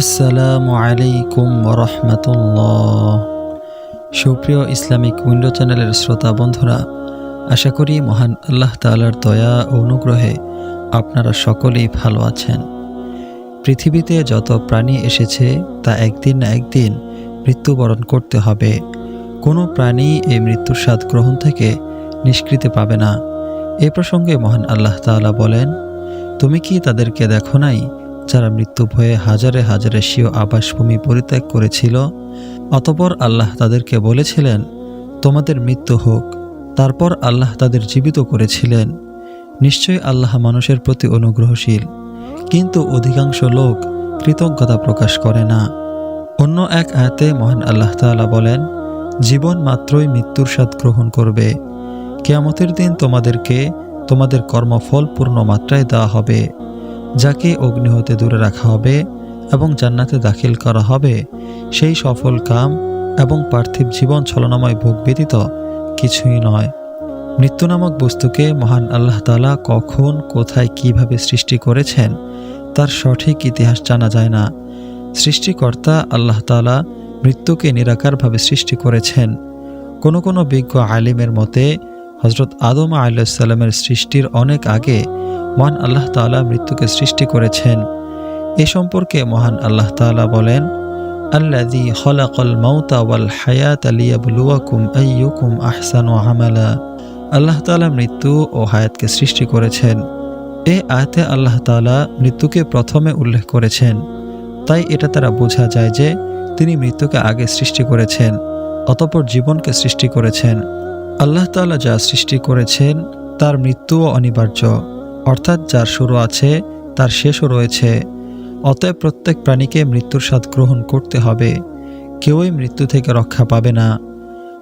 আসসালামু আলাইকুম রহমতুল্লাহ সুপ্রিয় ইসলামিক উইন্ডো চ্যানেলের শ্রোতা বন্ধুরা, আশা করি মহান আল্লাহ তালার দয়া ও অনুগ্রহে আপনারা সকলেই ভালো আছেন। পৃথিবীতে যত প্রাণী এসেছে, তা একদিন না একদিন মৃত্যুবরণ করতে হবে। কোনো প্রাণী এই মৃত্যুর স্বাদ গ্রহণ থেকে নিষ্কৃতি পাবে না। এ প্রসঙ্গে মহান আল্লাহ তাআলা বলেন, তুমি কি তাদেরকে দেখো নাই? যারা মৃত্যু ভয়ে হাজারে হাজারে স্বীয় আবাসভূমি পরিত্যাগ করেছিল। অতপর আল্লাহ তাদেরকে বলেছিলেন, তোমাদের মৃত্যু হোক। তারপর আল্লাহ তাদের জীবিত করেছিলেন। নিশ্চয়ই আল্লাহ মানুষের প্রতি অনুগ্রহশীল, কিন্তু অধিকাংশ লোক কৃতজ্ঞতা প্রকাশ করে না। অন্য এক আয়াতে মহান আল্লাহ তাআলা বলেন, জীবন মাত্রই মৃত্যুর স্বাদ গ্রহণ করবে। কেয়ামতের দিন তোমাদেরকে তোমাদের কর্মফল পূর্ণ মাত্রায় দেওয়া হবে। যাকে অগ্নি হতে দূরে রাখা হবে এবং জান্নাতে দাখিল করা হবে, সেই সফল কাম এবং পার্থিব জীবন ছলনাময় ভোগ ব্যতীত কিছুই নয়। মৃত্যু নামক বস্তুকে মহান আল্লাহ তালা কখন, কোথায়, কীভাবে সৃষ্টি করেছেন, তার সঠিক ইতিহাস জানা যায় না। সৃষ্টিকর্তা আল্লাহ তালা মৃত্যুকে নিরাকারভাবে সৃষ্টি করেছেন। কোনো কোনো বিজ্ঞ আলিমের মতে হজরত আদম আল্লাহিসাল্লামের সৃষ্টির অনেক আগে মহান আল্লাহ তাআলা মৃত্যুকে সৃষ্টি করেছেন। এ সম্পর্কে মহান আল্লাহ তাআলা বলেন, আল্লাযী খলাকাল মাউতা ওয়াল হায়াত লিয়াবলুয়াকুম আইয়ুকুম আহসানু আমালা। আল্লাহ তাআলা মৃত্যু ও হায়াতকে সৃষ্টি করেছেন। এ আয়াতে আল্লাহ তাআলা মৃত্যুকে প্রথমে উল্লেখ করেছেন। তাই এটা তারা বোঝা যায় যে তিনি মৃত্যুকে আগে সৃষ্টি করেছেন, অতপর জীবনকে সৃষ্টি করেছেন। আল্লাহ তাআলা যা সৃষ্টি করেছেন, তার মৃত্যুও অনিবার্য। অর্থাৎ যার শুরু আছে, তার শেষও রয়েছে। অতএব প্রত্যেক প্রাণীকে মৃত্যুর স্বাদ গ্রহণ করতে হবে। কেউই মৃত্যু থেকে রক্ষা পাবে না।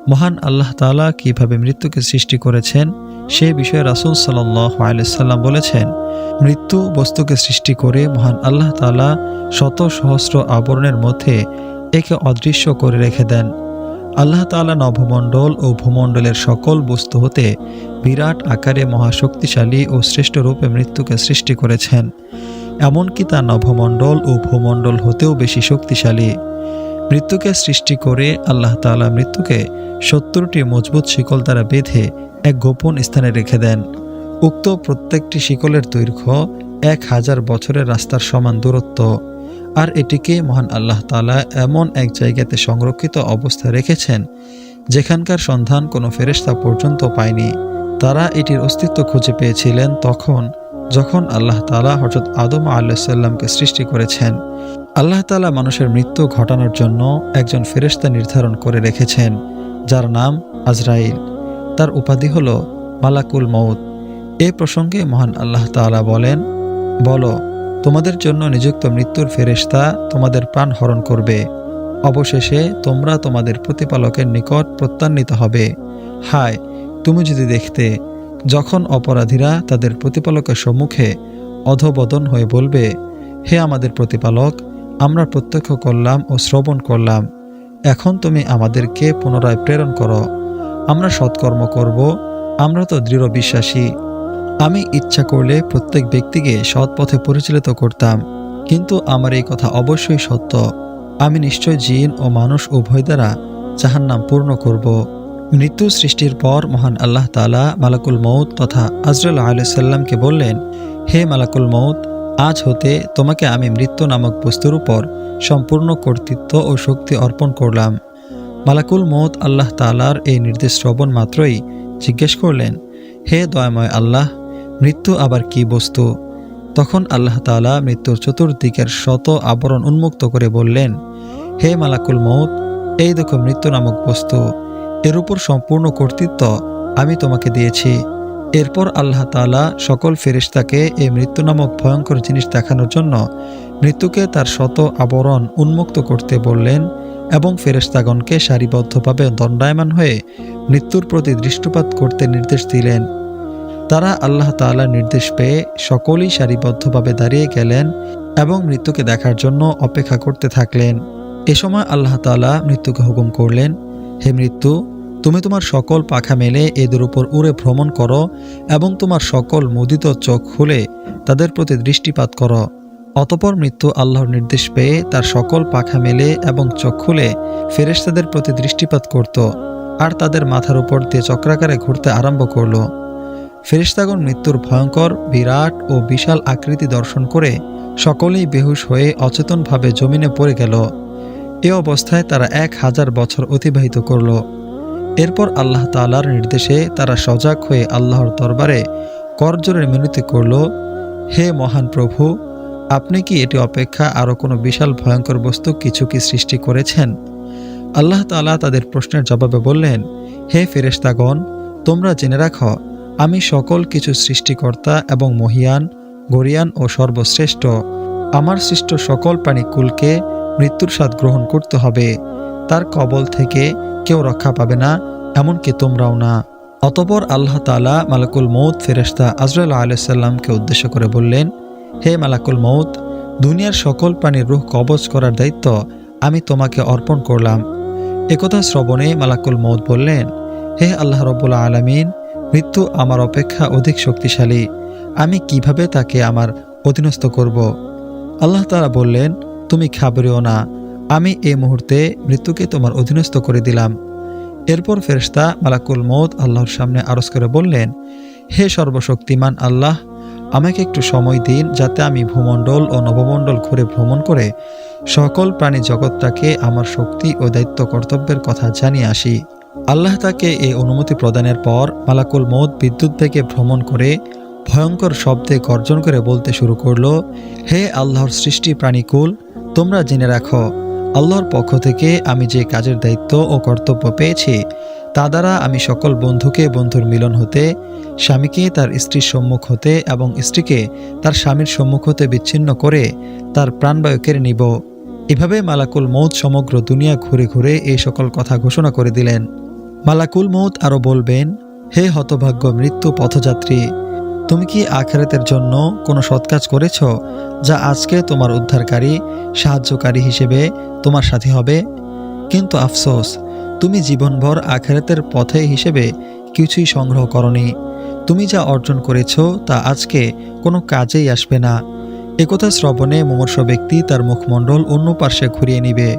মহান আল্লাহ তাআলা কীভাবে মৃত্যুকে সৃষ্টি করেছেন, সে বিষয়ে রাসূল সাল্লাহ বলেছেন, মৃত্যু বস্তুকে সৃষ্টি করে মহান আল্লাহ তালা শত সহস্র আবরণের মধ্যে একে অদৃশ্য করে রেখে দেন। আল্লাহ তাআলা নভমণ্ডল ও ভূমণ্ডলের সকল বস্তু হতে বিরাট আকারে মহাশক্তিশালী ও শ্রেষ্ঠ রূপে মৃত্যুকে সৃষ্টি করেছেন। এমনকি তা নভমণ্ডল ও ভূমণ্ডল হতেও বেশি শক্তিশালী। মৃত্যুকে সৃষ্টি করে আল্লাহ তাআলা মৃত্যুকে সত্তরটি মজবুত শিকল দ্বারা বেঁধে এক গোপন স্থানে রেখে দেন। উক্ত প্রত্যেকটি শিকলের দৈর্ঘ্য এক হাজার বছরের রাস্তার সমান দূরত্ব। আর এটিকে মহান আল্লাহ তাআলা এমন এক জায়গাতে সংরক্ষিত অবস্থায় রেখেছেন, যেখানকার সন্ধান কোনো ফেরেশতা পর্যন্ত পায়নি। তারা এটির অস্তিত্ব খুঁজে পেয়েছিলেন তখন, যখন আল্লাহ তালা হজরত আদম আল্লাহাল্লামকে সৃষ্টি করেছেন। আল্লাহ তালা মানুষের মৃত্যু ঘটানোর জন্য একজন ফেরেশতা নির্ধারণ করে রেখেছেন, যার নাম আজরাইল। তার উপাধি হল মালাকুল মৌত এ প্রসঙ্গে মহান আল্লাহ তাআলা বলেন, বলো তোমাদের জন্য নিযুক্ত মৃত্যুর ফেরেশতা তোমাদের প্রাণ হরণ করবে। অবশেষে তোমরা তোমাদের প্রতিপালকের নিকট প্রত্যান্বিত হবে। হায়, তুমি যদি দেখতে, যখন অপরাধীরা তাদের প্রতিপালকের সম্মুখে অধবদন হয়ে বলবে, হে আমাদের প্রতিপালক, আমরা প্রত্যক্ষ করলাম ও শ্রবণ করলাম। এখন তুমি আমাদেরকে পুনরায় প্রেরণ করো। আমরা সৎকর্ম করব, আমরা তো দৃঢ় বিশ্বাসী। আমি ইচ্ছা করলে প্রত্যেক ব্যক্তিকে সৎ পথে পরিচালিত করতাম, কিন্তু আমার এই কথা অবশ্যই সত্য। আমি নিশ্চয় জিন ও মানুষ উভয় দ্বারা জাহান্নাম পূর্ণ করব। মৃত্যু সৃষ্টির পর মহান আল্লাহ তালা মালাকুল মৌত তথা আজরুল আলাইসাল্লামকে বললেন, হে মালাকুল মৌত আজ হতে তোমাকে আমি মৃত্যু নামক বস্তুর উপর সম্পূর্ণ কর্তৃত্ব ও শক্তি অর্পণ করলাম। মালাকুল মৌত আল্লাহ তালার এই নির্দেশ শ্রবণ মাত্রই জিজ্ঞেস করলেন, হে দয়াময় আল্লাহ মৃত্যু আবার কি বস্তু? তখন আল্লাহ তালা মৃত্যুর চতুর্দিকের শত আবরণ উন্মুক্ত করে বললেন, হে মালাকুল মৌত এই দেখো মৃত্যু নামক বস্তু। এর উপর সম্পূর্ণ কর্তৃত্ব আমি তোমাকে দিয়েছি। এরপর আল্লাহ তালা সকল ফেরিস্তাকে এই মৃত্যু নামক ভয়ঙ্কর জিনিস দেখানোর জন্য মৃত্যুকে তার শত আবরণ উন্মুক্ত করতে বললেন এবং ফেরেস্তাগণকে সারিবদ্ধভাবে দণ্ডায়মান হয়ে মৃত্যুর প্রতি দৃষ্টিপাত করতে নির্দেশ দিলেন। তারা আল্লাহ তাআলার নির্দেশ পেয়ে সকলেই সারিবদ্ধভাবে দাঁড়িয়ে গেলেন এবং মৃত্যুকে দেখার জন্য অপেক্ষা করতে থাকলেন। এ সময় আল্লাহ তাআলা মৃত্যুকে হুকুম করলেন, হে মৃত্যু, তুমি তোমার সকল পাখা মেলে এদের উপর উড়ে ভ্রমণ করো এবং তোমার সকল মুদিত চোখ খুলে তাদের প্রতি দৃষ্টিপাত করো। অতপর মৃত্যু আল্লাহর নির্দেশ পেয়ে তার সকল পাখা মেলে এবং চোখ খুলে ফেরেশতাদের প্রতি দৃষ্টিপাত করত, আর তাদের মাথার উপর দিয়ে চক্রাকারে ঘুরতে আরম্ভ করল। ফেরেশতাগণ মৃত্যুর ভয়ঙ্কর, বিরাট ও বিশাল আকৃতি দর্শন করে সকলেই বেহুশ হয়ে অচেতনভাবে জমিনে পড়ে গেল। এ অবস্থায় তারা এক হাজার বছর অতিবাহিত করল। এরপর আল্লাহ তাআলার নির্দেশে তারা সজাগ হয়ে আল্লাহর দরবারে করজোরের মিনতি করল, হে মহান প্রভু, আপনি কি এটি অপেক্ষা আরও কোনো বিশাল ভয়ঙ্কর বস্তু কিছু কি সৃষ্টি করেছেন? আল্লাহ তাআলা তাদের প্রশ্নের জবাবে বললেন, হে ফেরেশতাগণ তোমরা জেনে রাখো আমি সকল কিছু সৃষ্টিকর্তা এবং মহিয়ান, গরিয়ান ও সর্বশ্রেষ্ঠ। আমার সৃষ্ট সকল প্রাণীকুলকে মৃত্যুর স্বাদ গ্রহণ করতে হবে। তার কবল থেকে কেউ রক্ষা পাবে না, এমনকি তোমরাও না। অতপর আল্লাহ তালা মালাকুল মৌত ফেরেশতা আজরাল আলাইসাল্লামকে উদ্দেশ্য করে বললেন, হে মালাকুল মৌত দুনিয়ার সকল প্রাণীর রূহ কবজ করার দায়িত্ব আমি তোমাকে অর্পণ করলাম। একথা শ্রবণে মালাকুল মৌত বললেন, হে আল্লাহ রব্বুল্লা আলমিন মৃত্যু আমার অপেক্ষা অধিক শক্তিশালী। আমি কীভাবে তাকে আমার অধীনস্থ করব? আল্লাহ তারা বললেন, তুমি খাবরেও না। আমি এই মুহূর্তে মৃত্যুকে তোমার অধীনস্থ করে দিলাম। এরপর ফেরেশতা মালাকুল মৌত আল্লাহর সামনে আরজ করে বললেন, হে সর্বশক্তিমান আল্লাহ, আমাকে একটু সময় দিন যাতে আমি ভূমণ্ডল ও নবমণ্ডল ঘুরে ভ্রমণ করে সকল প্রাণী জগৎটাকে আমার শক্তি ও দায়িত্ব কর্তব্যের কথা জানিয়ে আসি। আল্লাহ তাকে এই অনুমতি প্রদানের পর মালাকুল মৌত বিদ্যুৎ থেকে ভ্রমণ করে ভয়ঙ্কর শব্দে গর্জন করে বলতে শুরু করল, হে আল্লাহর সৃষ্টি প্রাণীকুল, তোমরা জেনে রাখো, আল্লাহর পক্ষ থেকে আমি যে কাজের দায়িত্ব ও কর্তব্য পেয়েছি, তা দ্বারা আমি সকল বন্ধুকে বন্ধুর মিলন হতে, স্বামীকে তার স্ত্রীর সম্মুখ হতে এবং স্ত্রীকে তার স্বামীর সম্মুখ হতে বিচ্ছিন্ন করে তার প্রাণবায়ু কেড়ে নিব। এভাবে মালাকুল মৌত সমগ্র দুনিয়া ঘুরে ঘুরে এই সকল কথা ঘোষণা করে দিলেন। মালাকুল মৌত আরও বলবেন, হে হতভাগ্য মৃত্যু পথযাত্রী, তুমি কি আখেরাতের জন্য কোনো সৎকাজ করেছ, যা আজকে তোমার উদ্ধারকারী, সাহায্যকারী হিসেবে তোমার সাথে হবে? কিন্তু আফসোস, তুমি জীবনভর আখেরাতের পথে হিসেবে কিছুই সংগ্রহ করনি। তুমি যা অর্জন করেছ তা আজকে কোনো কাজেই আসবে না। একথা শ্রবণে মুমর্ষ ব্যক্তি তার মুখমণ্ডল অন্য পার্শ্বে ঘুরিয়ে নিবে।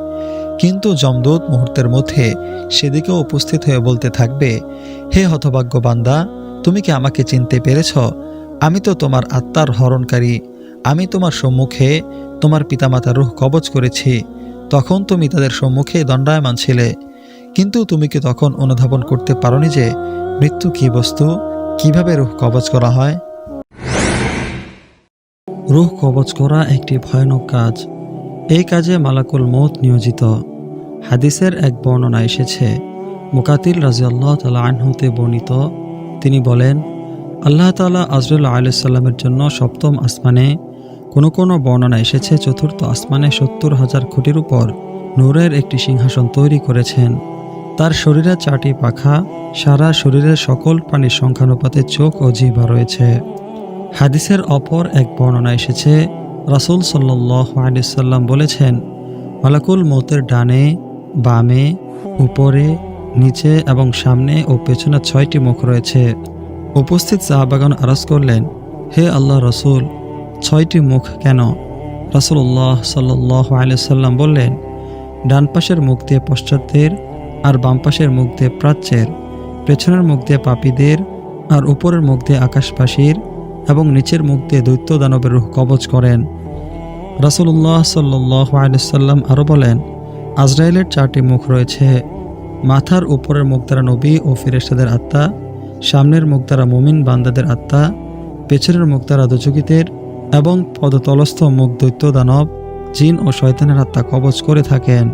কিন্তু যমদূত মুহূর্তের মধ্যে সেদিকেও উপস্থিত হয়ে বলতে থাকবে, হে হতভাগ্য বান্দা, তুমি কি আমাকে চিনতে পেরেছ? আমি তো তোমার আত্মার হরণকারী। আমি তোমার সম্মুখে তোমার পিতামাতার রুহ কবচ করেছি। তখন তুমি তাদের সম্মুখে দণ্ডায়মান ছিলে। কিন্তু তুমি কি তখন অনুধাবন করতে পারোনি যে মৃত্যু কি বস্তু? কীভাবে রুহ কবচ করা হয়? রুহ কবচ করা একটি ভয়ানক কাজ। এই কাজে মালাকুল মত নিয়োজিত। হাদিসের এক বর্ণনা এসেছে, মুকাতিল রাজিয়াল্লাহ তালা আনহুতে বর্ণিত, তিনি বলেন, আল্লাহ তালা আজরুল্লাহ আলাইসাল্লামের জন্য সপ্তম আসমানে কোনো কোনো বর্ণনা এসেছে চতুর্থ আসমানে সত্তর হাজার খুঁটির উপর নূরের একটি সিংহাসন তৈরি করেছেন। তার শরীরে চারটি পাখা, সারা শরীরের সকল প্রাণীর সংখ্যানুপাতে চোখ ও জিহ্বা রয়েছে। হাদিসের অপর এক বর্ণনা এসেছে। রাসুল আলিয়াল্লাম বলেছেন, মালাকুল মৌতের ডানে, বামে, উপরে, নিচে এবং সামনে ও পেছনে ছয়টি মুখ রয়েছে। উপস্থিত সাহাবাগান আরজ করলেন, হে আল্লাহ রসুল, ছয়টি মুখ কেন? রাসুল্লাহ সাল্লাহ আলিয়াল্লাম বললেন, ডান পাশের মুখ দিয়ে পশ্চাৎদের আর বাম পাশের মুখ দিয়ে প্রাচ্যের, পেছনের মুখ দিয়ে পাপীদের আর উপরের মুখ দিয়ে আকাশবাসীর এবং নিচের মুখ দিয়ে দৈত্য দানবের রূহ কবচ করেন। রাসুল্লাহ সাল্লাহ আলিয়াল্লাম আরও বলেন আজরায়েলের চারটি মুখ রয়েছে। মাথার উপরের মুখ দ্বারা নবী ও ফিরেস্তাদের আত্মা, সামনের মুখ দ্বারা মুমিন বান্দাদের আত্মা, পেছনের মুখ দ্বারা দুচকিতের এবং পদতলস্থ মুখ দৈত্য দানব জিন ও শয়তানের আত্মা কবচ করে থাকেন।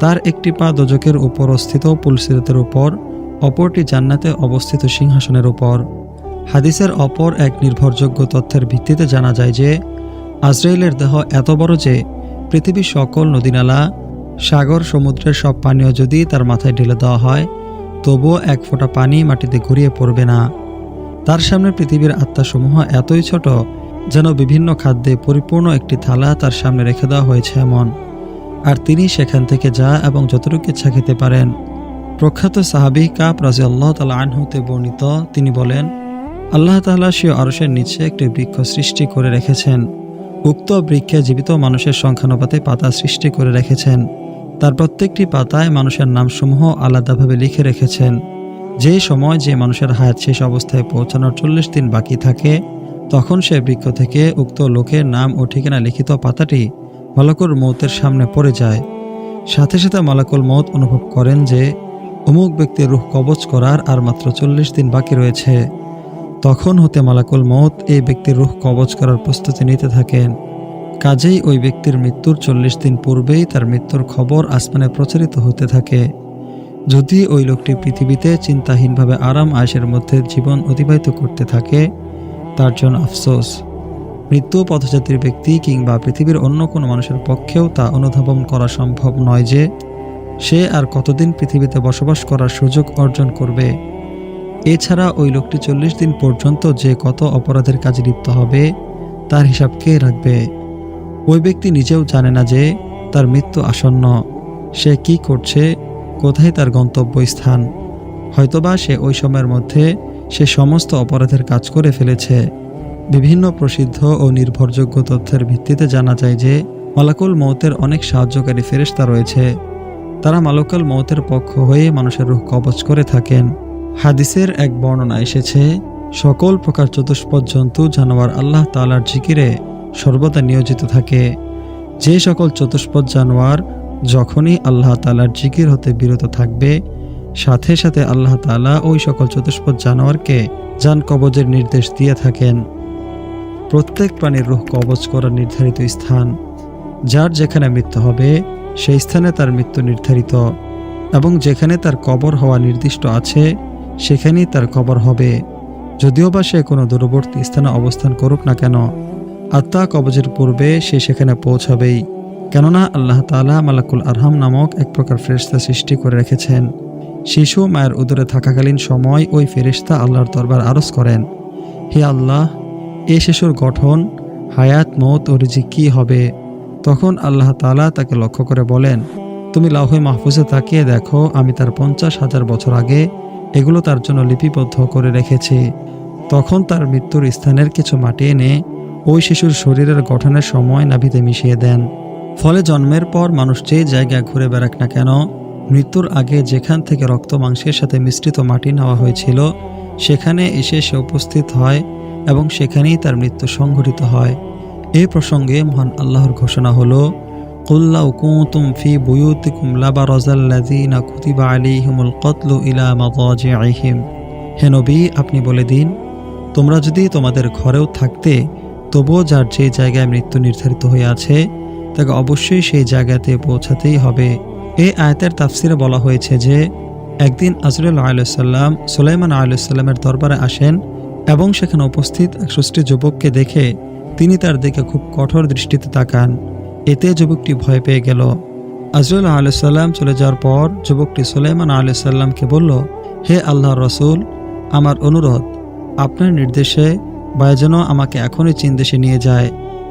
তার একটি পা দোজকের উপর অস্থিত পুলসিরতের উপর, অপরটি জান্নাতে অবস্থিত সিংহাসনের উপর। হাদিসের অপর এক নির্ভরযোগ্য তথ্যের ভিত্তিতে জানা যায় যে, আজরাইলের দেহ এত বড় যে, পৃথিবীর সকল নদীনালা, সাগর, সমুদ্রের সব পানীয় যদি তার মাথায় ঢেলে দেওয়া হয়, তবুও এক ফোঁটা পানি মাটিতে ঘুরিয়ে পড়বে না। তার সামনে পৃথিবীর আত্মাসমূহ এতই ছোট যেন বিভিন্ন খাদ্যে পরিপূর্ণ একটি থালা তার সামনে রেখে দেওয়া হয়েছে এমন। আর তিনি সেখান থেকে যা এবং যতটুকু ইচ্ছা খেতে পারেন। প্রখ্যাত সাহাবি কাপ রাজি আল্লাহ তালা আনহুতে বর্ণিত তিনি বলেন আল্লাহ তাআলা সে আরসের নিচে একটি বৃক্ষ সৃষ্টি করে রেখেছেন। উক্ত বৃক্ষে জীবিত মানুষের সংখ্যানুপাতে পাতা সৃষ্টি করে রেখেছেন। তার প্রত্যেকটি পাতায় মানুষের নামসমূহ আলাদাভাবে লিখে রেখেছেন। যে সময় যে মানুষের হায়াত শেষ অবস্থায় পৌঁছানোর চল্লিশ দিন বাকি থাকে, তখন সে বৃক্ষ থেকে উক্ত লোকের নাম ও ঠিকানা লিখিত পাতাটি মালাকুল মৌতের সামনে পড়ে যায়। সাথে সাথে মালাকুল মৌত অনুভব করেন যে, অমুক ব্যক্তির রুহ কবচ করার আর মাত্র চল্লিশ দিন বাকি রয়েছে। তখন হতে মালাকুল মৌত এই ব্যক্তির রুহ কবচ করার প্রস্তুতি নিতে থাকেন। কাজেই ওই ব্যক্তির মৃত্যুর চল্লিশ দিন পূর্বেই তার মৃত্যুর খবর আসমানে প্রচারিত হতে থাকে। যদি ওই লোকটি পৃথিবীতে চিন্তাহীনভাবে আরাম আয়েসের মধ্যে জীবন অতিবাহিত করতে থাকে, তার জন্য আফসোস। মৃত্যু পথযাত্রীর ব্যক্তি কিংবা পৃথিবীর অন্য কোনো মানুষের পক্ষেও তা অনুধাবন করা সম্ভব নয় যে, সে আর কতদিন পৃথিবীতে বসবাস করার সুযোগ অর্জন করবে। এছাড়া ওই লোকটি চল্লিশ দিন পর্যন্ত যে কত অপরাধের কাজে লিপ্ত হবে, তার হিসাব কে রাখবে? ওই ব্যক্তি নিজেও জানে না যে তার মৃত্যু আসন্ন। সে কি করছে? কোথায় তার গন্তব্যস্থান? হয়তোবা সে ওই সময়ের মধ্যে সে সমস্ত অপরাধের কাজ করে ফেলেছে। বিভিন্ন প্রসিদ্ধ ও নির্ভরযোগ্য তথ্যের ভিত্তিতে জানা যায় যে মালাকুল মৌতের অনেক সাহায্যকারী ফেরেশতা রয়েছে। তারা মালাকুল মৌতের পক্ষ হয়ে মানুষের রূহ কবচ করে থাকেন। হাদিসের এক বর্ণনা এসেছে, সকল প্রকার চতুষ্পদ জন্তু জানোয়ার আল্লাহ তালার জিকিরে সর্বদা নিয়োজিত থাকে। যে সকল চতুষ্পদ জানোয়ার যখনই আল্লাহ তালার জিকির হতে বিরত থাকবে, সাথে সাথে আল্লাহ তালা ওই সকল চতুষ্পদ জানোয়ারকে যান কবজের নির্দেশ দিয়ে থাকেন। প্রত্যেক প্রাণীর রুহ কবজ করার নির্ধারিত স্থান, যার যেখানে মৃত্যু হবে, সেই স্থানে তার মৃত্যু নির্ধারিত এবং যেখানে তার কবর হওয়া নির্দিষ্ট আছে সেখানেই তার কবর হবে। যদিও বা সে কোনো দূরবর্তী স্থানে অবস্থান করুক না কেন, আত্মা কবজের পূর্বে সে সেখানে পৌঁছাবেই। কেননা আল্লাহ তালা মালাকুল আরহাম নামক এক প্রকার ফেরিস্তা সৃষ্টি করে রেখেছেন। শিশু মায়ের উদরে থাকাকালীন সময় ওই ফেরিস্তা আল্লাহর দরবার আরজ করেন, হে আল্লাহ, এ শিশুর গঠন, হায়াত, মত ও রিজিক কী হবে? তখন আল্লাহ তালা তাকে লক্ষ্য করে বলেন, তুমি লাউহে মাহফুজে তাকিয়ে দেখো, আমি তার পঞ্চাশ হাজার বছর আগে এগুলো তার জন্য লিপিবদ্ধ করে রেখেছে। তখন তার মৃত্যুর স্থানের কিছু মাটি এনে ওই শিশুর শরীরের গঠনের সময় নাভিতে মিশিয়ে দেন। ফলে জন্মের পর মানুষ যে জায়গায় ঘুরে বেড়াক না কেন, মৃত্যুর আগে যেখান থেকে রক্ত মাংসের সাথে মিশ্রিত মাটি নেওয়া হয়েছিল, সেখানে এসে সে উপস্থিত হয় এবং সেখানেই তার মৃত্যু সংঘটিত হয়। এ প্রসঙ্গে মহান আল্লাহর ঘোষণা হলো কুল্লাউ কুতুম ফি বুয়ুতিকুম লাবারাজাল্লাযীনা কুতিবা আলাইহিমুল কতলু ইলা মাদাজিহিম হে নবী, আপনি বলে দিন, তোমরা যদি তোমাদের ঘরেও থাকতে, তবুও যার যে জায়গায় মৃত্যু নির্ধারিত হয়ে আছে, তাকে অবশ্যই সেই জায়গাতে পৌঁছাতেই হবে। এই আয়াতের তাফসিরে বলা হয়েছে যে, একদিন আজরুল আলাইসাল্লাম সুলাইমান আলাইসাল্লামের দরবারে আসেন এবং সেখানে উপস্থিত একষষ্টি যুবককে দেখে তিনি তার দিকে খুব কঠোর দৃষ্টিতে তাকান। এতে যুবকটি ভয় পেয়ে গেল। আজরুল আলাইসাল্লাম চলে যাওয়ার পর যুবকটি সুলাইমান আলাইসাল্লামকে বলল, হে আল্লাহ রসুল, আমার অনুরোধ, আপনার নির্দেশে বায়ু যেন আমাকে এখনই চীন দেশে নিয়ে যায়।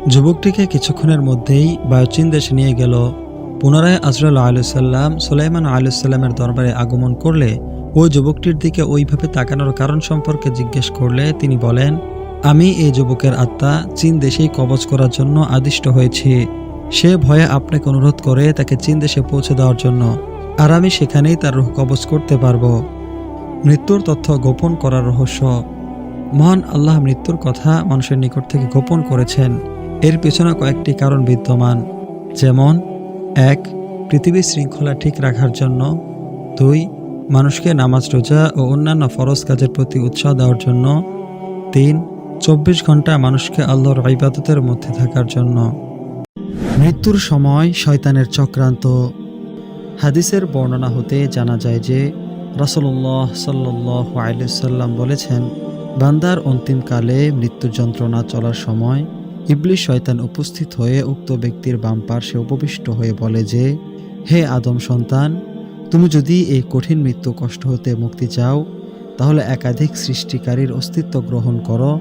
যুবকটিকে কিছুক্ষণের মধ্যেই বায়ু চীন দেশে নিয়ে গেল। পুনরায় আজরুল আলুসাল্লাম সুলাইমান আলুসাল্লামের দরবারে আগমন করলে ওই যুবকটির দিকে ওইভাবে তাকানোর কারণ সম্পর্কে জিজ্ঞেস করলে তিনি বলেন, আমি এই যুবকের আত্মা চীন দেশেই কবচ করার জন্য আদিষ্ট হয়েছি। সে ভয়ে আপনাকে অনুরোধ করে তাকে চীন দেশে পৌঁছে দেওয়ার জন্য, আর আমি সেখানেই তার রুহ কবচ করতে পারব। মৃত্যুর তথ্য গোপন করার রহস্য। মহান আল্লাহ মৃত্যুর কথা মানুষের নিকট থেকে গোপন করেছেন। এর পেছনে কয়েকটি কারণ বিদ্যমান। যেমন, এক পৃথিবীর শৃঙ্খলা ঠিক রাখার জন্য। দুই, মানুষকে নামাজ, রোজা ও অন্যান্য ফরজ কাজের প্রতি উৎসাহ দেওয়ার জন্য। তিন, চব্বিশ ঘণ্টা মানুষকে আল্লাহর ইবাদতের মধ্যে থাকার জন্য। মৃত্যুর সময় শয়তানের চক্রান্ত। হাদিসের বর্ণনা হতে জানা যায় যে রাসলুল্লাহ সাল্লাহ বলেছেন, বান্দার অন্তিমকালে মৃত্যু যন্ত্রণা চলার সময় ইবলিশ শয়তান উপস্থিত হয়ে উক্ত ব্যক্তির বাম পার্শ্বে উপবিষ্ট হয়ে বলে যে, হে আদম সন্তান, তুমি যদি এই কঠিন মৃত্যু কষ্ট হতে মুক্তি চাও, তাহলে একাধিক সৃষ্টিকারীর অস্তিত্ব গ্রহণ করো,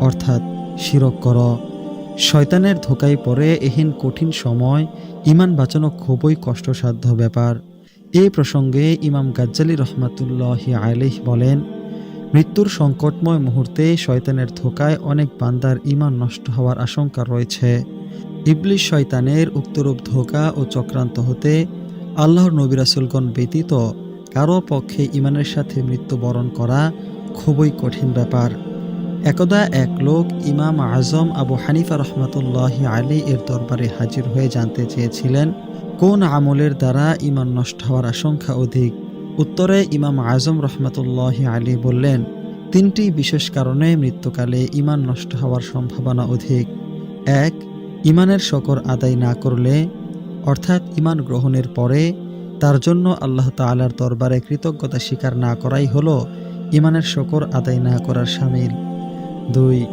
অর্থাৎ শিরক করো। শয়তানের ধোকায় পড়ে এহেন কঠিন সময় ইমান বাঁচানো খুবই কষ্টসাধ্য ব্যাপার। এই প্রসঙ্গে ইমাম গাজ্জালি রহমাতুল্লাহ আলিহ বলেন, মৃত্যুর সংকটময় মুহূর্তে শয়তানের ধোকায় অনেক বান্দার ইমান নষ্ট হওয়ার আশঙ্কা রয়েছে। ইবলিশ শয়তানের উক্তরূপ ধোকা ও চক্রান্ত হতে আল্লাহর নবী রাসুলগণ ব্যতীত কারও পক্ষে ইমানের সাথে মৃত্যুবরণ করা খুবই কঠিন ব্যাপার। একদা এক লোক ইমাম আজম আবু হানিফা রহমতুল্লাহ আলী এর দরবারে হাজির হয়ে জানতে চেয়েছিলেন, কোন আমলের দ্বারা ইমান নষ্ট হওয়ার আশঙ্কা অধিক? উত্তরে ইমাম আজম রহমতুল্লাহ আলী বললেন, তিনটি বিশেষ কারণে মৃত্যুকালে ইমান নষ্ট হওয়ার সম্ভাবনা অধিক। এক, ইমানের শকর আদায় না করলে, অর্থাৎ ইমান গ্রহণের পরে তার জন্য আল্লাহ তাআলার দরবারে কৃতজ্ঞতা স্বীকার না করাই হলো ইমানের শকর আদায় না করার সামিল। দুই,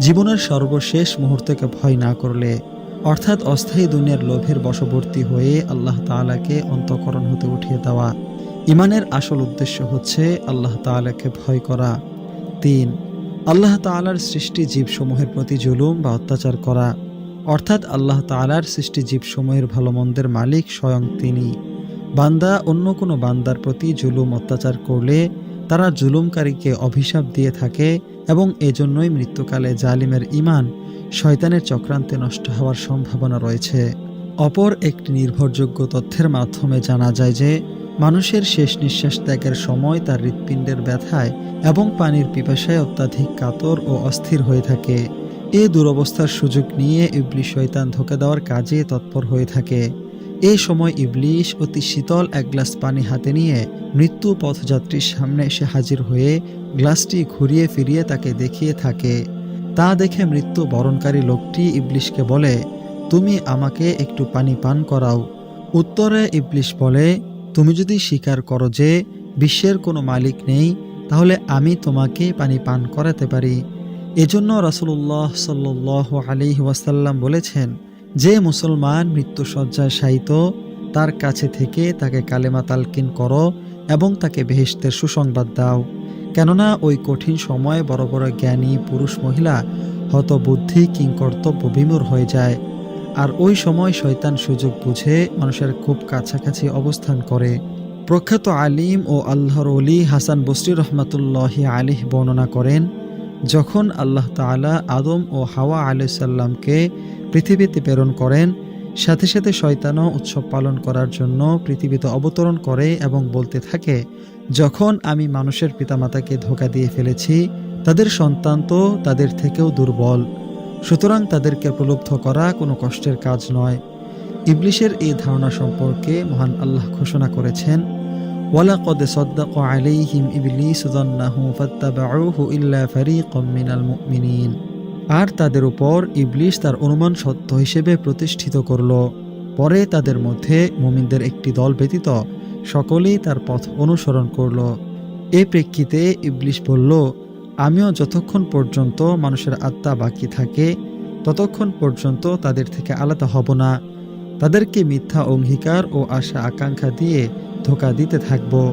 জীবনের সর্বশেষ মুহূর্তকে ভয় না করলে, অর্থাৎ অস্থায়ী দুনিয়ার লোভের বশবর্তী হয়ে আল্লাহ তাআলাকে অন্তঃকরণ হতে উঠিয়ে দেওয়া। ইমানের আসল উদ্দেশ্য হচ্ছে আল্লাহ তাআলাকে ভয় করা। তিন, আল্লাহ তাআলার সৃষ্টি জীবসমূহের প্রতি জুলুম বা অত্যাচার করা। অর্থাৎ আল্লাহ তাআলার সৃষ্টি জীবসমূহের ভালো মন্দের মালিক স্বয়ং তিনি। বান্দা অন্য কোনো বান্দার প্রতি জুলুম, অত্যাচার করলে তারা জুলুমকারীকে অভিশাপ দিয়ে থাকে এবং এজন্যই মৃত্যুকালে জালিমের ইমান শয়তানের চক্রান্তে নষ্ট হওয়ার সম্ভাবনা রয়েছে। অপর একটি নির্ভরযোগ্য তথ্যের মাধ্যমে জানা যায় যে, মানুষের শেষ নিঃশ্বাস ত্যাগের সময় তার হৃৎপিণ্ডের ব্যথায় এবং পানির পিপাসায় অত্যাধিক কাতর ও অস্থির হয়ে থাকে। এ দুরবস্থার সুযোগ নিয়ে ইবলিশ শয়তান ধোকা দেওয়ার কাজে তৎপর হয়ে থাকে। এই সময় ইবলিশ অতি শীতল এক গ্লাস পানি হাতে নিয়ে মৃত্যু পথযাত্রীর সামনে এসে হাজির হয়ে গ্লাসটি ঘুরিয়ে ফিরিয়ে তাকে দেখিয়ে থাকে। তা দেখে মৃত্যু বরণকারী লোকটি ইবলিশকে বলে, তুমি আমাকে একটু পানি পান করাও। উত্তরে ইবলিশ বলে, তুমি যদি স্বীকার করো যে বিশ্বের কোনো মালিক নেই, তাহলে আমি তোমাকে পানি পান করাতে পারি। এজন্য রাসূলুল্লাহ সাল্লাহ আলি ওয়াসাল্লাম বলেছেন যে মুসলমান মৃত্যুসজ্জায় শায়িত, তার কাছে থেকে তাকে কালেমা তালকিন করো এবং তাকে বেহেশতের সুসংবাদ দাও। কেননা ওই কঠিন সময়ে বড় বড় জ্ঞানী পুরুষ মহিলা হতবুদ্ধি কিংকর্তব্য বিমূর হয়ে যায়। আর ওই সময় শয়তান সুযোগ বুঝে মানুষের খুব কাছাকাছি অবস্থান করে। প্রখ্যাত আলিম ও আল্লাহর অলি হাসান বসরি রহমতুল্লাহ আলিহ বর্ণনা করেন যখন আল্লাহ তাআলা আদম ও হাওয়া আলাইসাল্লামকে পৃথিবীতে প্রেরণ করেন, সাথে সাথে শয়তানও উৎসব পালন করার জন্য পৃথিবীতে অবতরণ করে এবং বলতে থাকে, যখন আমি মানুষের পিতামাতাকে ধোকা দিয়ে ফেলেছি, তাদের সন্তান তো তাদের থেকেও দুর্বল। সুতরাং তাদেরকে প্রলুব্ধ করা কোনো কষ্টের কাজ নয়। ইবলিশের এই ধারণা সম্পর্কে মহান আল্লাহ ঘোষণা করেছেন ওয়ালাকদ সদ্দাক আলাইহিম ইবলিস যন্নাহু ফাত্তাবাউহু ইল্লা ফারিকাম মিনাল মুমিনিন। আর তাদের উপর ইবলিশ তার অনুমান সত্য হিসেবে প্রতিষ্ঠিত করল। পরে তাদের মধ্যে মুমিনদের একটি দল ব্যতীত সকলেই তার পথ অনুসরণ করল। এ প্রেক্ষিতে ইবলিশ বলল, আমিও যতক্ষণ পর্যন্ত মানুষের আত্মা বাকি থাকে, ততক্ষণ পর্যন্ত তাদের থেকে আলাদা হব না। তাদেরকে মিথ্যা অঙ্গীকার ও আশা আকাঙ্ক্ষা দিয়ে ধোকা দিতে থাকব।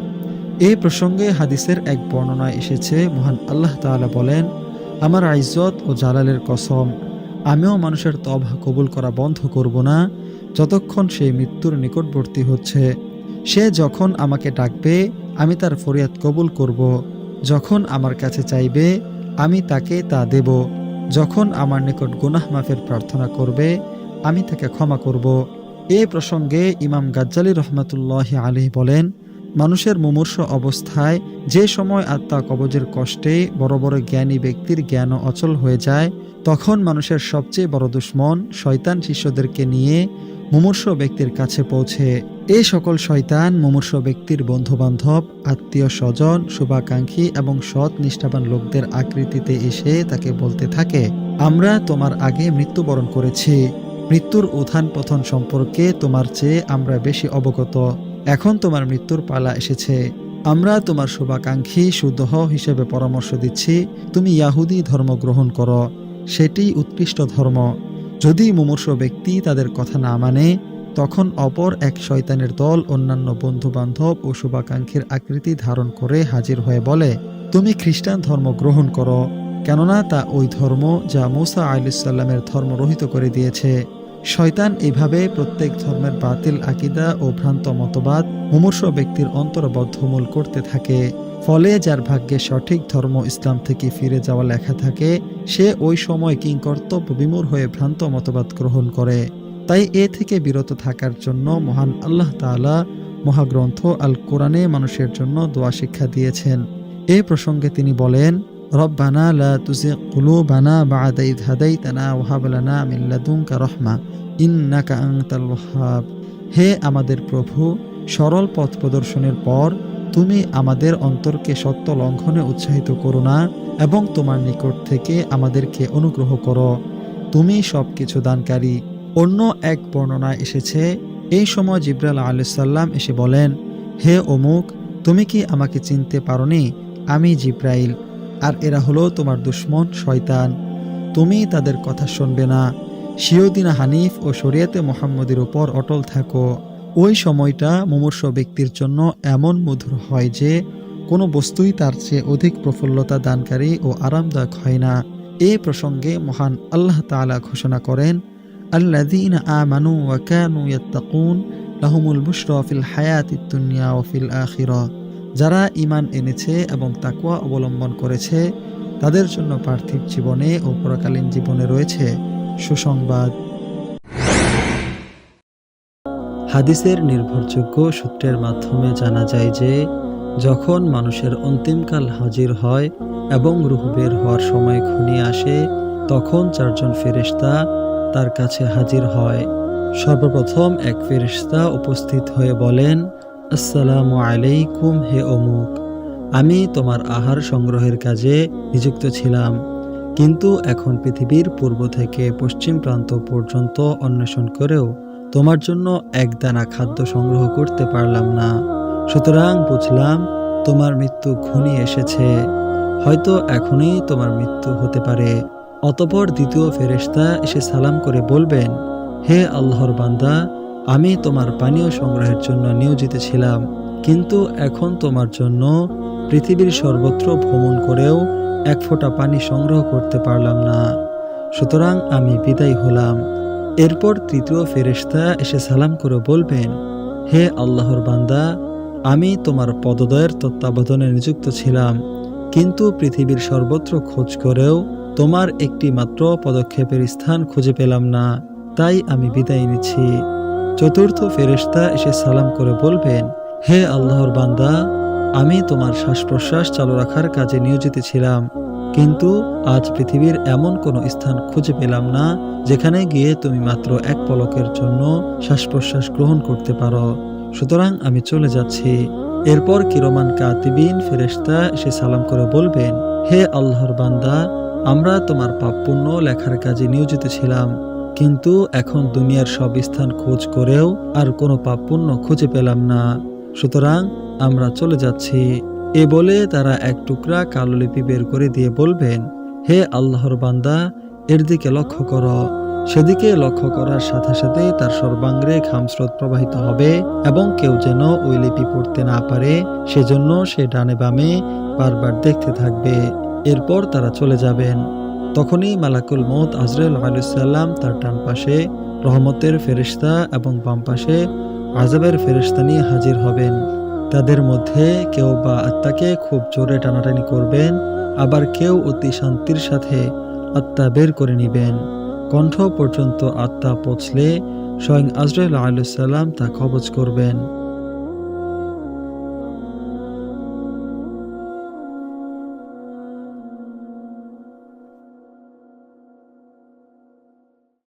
এ প্রসঙ্গে হাদিসের এক বর্ণনায় এসেছে, মহান আল্লাহ তাআলা বলেন, আমার আইজত ও জালালের কসম, আমিও মানুষের তবা কবুল করা বন্ধ করব না, যতক্ষণ সে মৃত্যুর নিকটবর্তী হচ্ছে। সে যখন আমাকে ডাকবে, আমি তার ফরিয়াদ কবুল করব। যখন আমার কাছে চাইবে, আমি তাকে তা দেব। যখন আমার নিকট গুনাহ মাফের প্রার্থনা করবে, আমি তাকে ক্ষমা করব। এ প্রসঙ্গে ইমাম গাজ্জালি রহমতুল্লাহ আলী বলেন, মানুষের মুমূর্ষ অবস্থায় যে সময় আত্মা কবজের কষ্টে বড় বড় জ্ঞানী ব্যক্তির জ্ঞান অচল হয়ে যায়, তখন মানুষের সবচেয়ে বড় দুশ্মন শয়তান শিষ্যদেরকে নিয়ে মুমূর্ষ ব্যক্তির কাছে পৌঁছে। এই সকল শয়তান মুমূর্ষ ব্যক্তির বন্ধুবান্ধব, আত্মীয় স্বজন, শুভাকাঙ্ক্ষী এবং সৎ নিষ্ঠাবান লোকদের আকৃতিতে এসে তাকে বলতে থাকে, আমরা তোমার আগে মৃত্যুবরণ করেছি। মৃত্যুর উত্থান পথন সম্পর্কে তোমার চেয়ে আমরা বেশি অবগত। এখন তোমার মৃত্যুর পালা এসেছে। আমরা তোমার শুভাকাঙ্ক্ষী, সুদহ হিসেবে পরামর্শ দিচ্ছি। তুমি ইয়াহুদি ধর্ম গ্রহণ করো। সেটি উৎকৃষ্ট ধর্ম। যদি মুমূর্ষ ব্যক্তি তাদের কথা না মানে তখন অপর এক শয়তানের দল অন্যান্য বন্ধু বান্ধব ও শুভাকাঙ্ক্ষীর আকৃতি ধারণ করে হাজির হয়ে বলে, তুমি খ্রিস্টান ধর্ম গ্রহণ করো, কেননা তা ওই ধর্ম যা মুসা আলিসাল্লামের ধর্ম রহিত করে দিয়েছে। শয়তান এভাবে প্রত্যেক ধর্মের বাতিল আকিদা ও ভ্রান্ত মতবাদ মুমূর্ষ ব্যক্তির অন্তর্বদ্ধমূল করতে থাকে। ফলে যার ভাগ্যে সঠিক ধর্ম ইসলাম থেকে ফিরে যাওয়া লেখা থাকে, সে ওই সময় কিংকর্তব্য বিমূর হয়ে ভ্রান্ত মতবাদ গ্রহণ করে। তাই এ থেকে বিরত থাকার জন্য মহান আল্লাহ তাআলা মহাগ্রন্থ আল কোরআনে মানুষের জন্য দোয়া শিক্ষা দিয়েছেন। এ প্রসঙ্গে তিনি বলেন লা তুজিগ কুলুবানা বা'দা ইদ হাদাইতানা ওয়া হাব লানা মিন লাদুনকা রাহমা ইন্নাকা আনতাল ওয়াহ্হাব হে আমাদের প্রভু, সরল পথ প্রদর্শনের পর তুমি আমাদের অন্তরকে সত্য লঙ্ঘনে উৎসাহিত করো না এবং তোমার নিকট থেকে আমাদেরকে অনুগ্রহ করো। তুমি সব কিছু দানকারী। অন্য এক বর্ণনায় এসেছে, এই সময় জিব্রাল আলাইসাল্লাম এসে বলেন, হে অমুক, তুমি কি আমাকে চিনতে পারোনি? আমি জিব্রাইল। আর এরা হলো তোমার দুশ্মন শয়তান। তুমি তাদের কথা শুনবে না। শিওদিনা হানিফ ও শরিয়াতে মোহাম্মদের উপর অটল থাকো। ওই সময়টা মুমূর্ষ ব্যক্তির জন্য এমন মধুর হয় যে, কোনো বস্তুই তার চেয়ে অধিক প্রফুল্লতা দানকারী ও আরামদায়ক হয় না। এ প্রসঙ্গে মহান আল্লাহ তাআলা ঘোষণা করেন, আল্লাযীনা আমানু ওয়া কানু ইয়াত্তাকুন, লাহুমুল বুশরা আখিরাহ যারা ঈমান এনেছে এবং তাকুয়া অবলম্বন করেছে, তাদের জন্য পার্থিব জীবনে ও পরকালীন জীবনে রয়েছে সুসংবাদ। হাদিসের নির্ভরযোগ্য সূত্রের মাধ্যমে জানা যায় যে, যখন মানুষের অন্তিমকাল হাজির হয় এবং রুহ বের হওয়ার সময় ঘনিয়ে আসে, তখন চারজন ফেরেশতা তার কাছে হাজির হয়। সর্বপ্রথম এক ফেরেশতা উপস্থিত হয়ে বলেন আসসালামু আলাইকুম হে অমুক। আমি তোমার আহার সংগ্রহের কাজে নিযুক্ত ছিলাম, কিন্তু এখন পৃথিবীর পূর্ব থেকে পশ্চিম প্রান্ত পর্যন্ত অন্বেষণ করেও তোমার জন্য এক দানা খাদ্য সংগ্রহ করতে পারলাম না। সুতরাং বুঝলাম তোমার মৃত্যু ঘনিয়ে এসেছে, হয়তো এখনই তোমার মৃত্যু হতে পারে। অতপর দ্বিতীয় ফেরেশতা এসে সালাম করে বলবেন, হে আল্লাহর বান্দা আমি তোমার পানীয় সংগ্রহের জন্য নিয়োজিত ছিলাম, কিন্তু এখন তোমার জন্য পৃথিবীর সর্বত্র ভ্রমণ করেও এক ফোঁটা পানি সংগ্রহ করতে পারলাম না। সুতরাং আমি বিদায় হলাম। এরপর তৃতীয় ফেরেশতা এসে সালাম করে বলবেন, হে আল্লাহর বান্দা, আমি তোমার পদদয়ের তত্ত্বাবধানে নিযুক্ত ছিলাম, কিন্তু পৃথিবীর সর্বত্র খোঁজ করেও তোমার একটি মাত্র পদক্ষেপের স্থান খুঁজে পেলাম না, তাই আমি বিদায় নিচ্ছি। চতুর্থ ফেরেশতা এসে সালাম করে বলবেন, হে আল্লাহর বান্দা, আমি তোমার শ্বাস প্রশ্বাস চালু রাখার কাজে নিয়োজিত ছিলাম, কিন্তু আজ পৃথিবীর এমন কোনো স্থান খুঁজে পেলাম না, যেখানে গিয়ে তুমি মাত্র এক পলকের জন্য শ্বাস প্রশ্বাস গ্রহণ করতে পারো। সুতরাং আমি চলে যাচ্ছি। এরপর কিরমান কাতিবিন ফেরেশতা এসে সালাম করে বলবেন, হে আল্লাহর বান্দা, আমরা তোমার পাপ পুণ্য লেখার কাজে নিয়োজিত ছিলাম কিন্তু এখন দুনিয়ার সব স্থান খোঁজ করেও আর কোনো পাপ পুণ্য খুঁজে পেলাম না। সুতরাং আমরা চলে যাচ্ছি। এ বলে তারা এক টুকরা কালো লিপি বের করে দিয়ে বলবেন, হে আল্লাহর বান্দা, এর দিকে লক্ষ্য করো। সেদিকে লক্ষ্য করার সাথে সাথে তার সর্বাঙ্গে ঘামস্রোত প্রবাহিত হবে এবং কেউ যেন ওই লিপি পড়তে না পারে, সেজন্য সে ডানে বামে বারবার দেখতে থাকবে। এরপর তারা চলে যাবেন। তখনই মালাকুল মত আজরাইল আলুসাল্লাম তার ডান পাশে রহমতের ফেরিস্তা এবং বাম পাশে আজাবের ফেরিস্তা নিয়ে হাজির হবেন। তাদের মধ্যে কেউ বা আত্মাকে খুব জোরে টানাটানি করবেন, আবার কেউ অতি শান্তির সাথে আত্মা বের করে নিবেন। কণ্ঠ পর্যন্ত আত্মা পৌঁছলে স্বয়ং আজরাইল আলুসাল্লাম তা কবজ করবেন।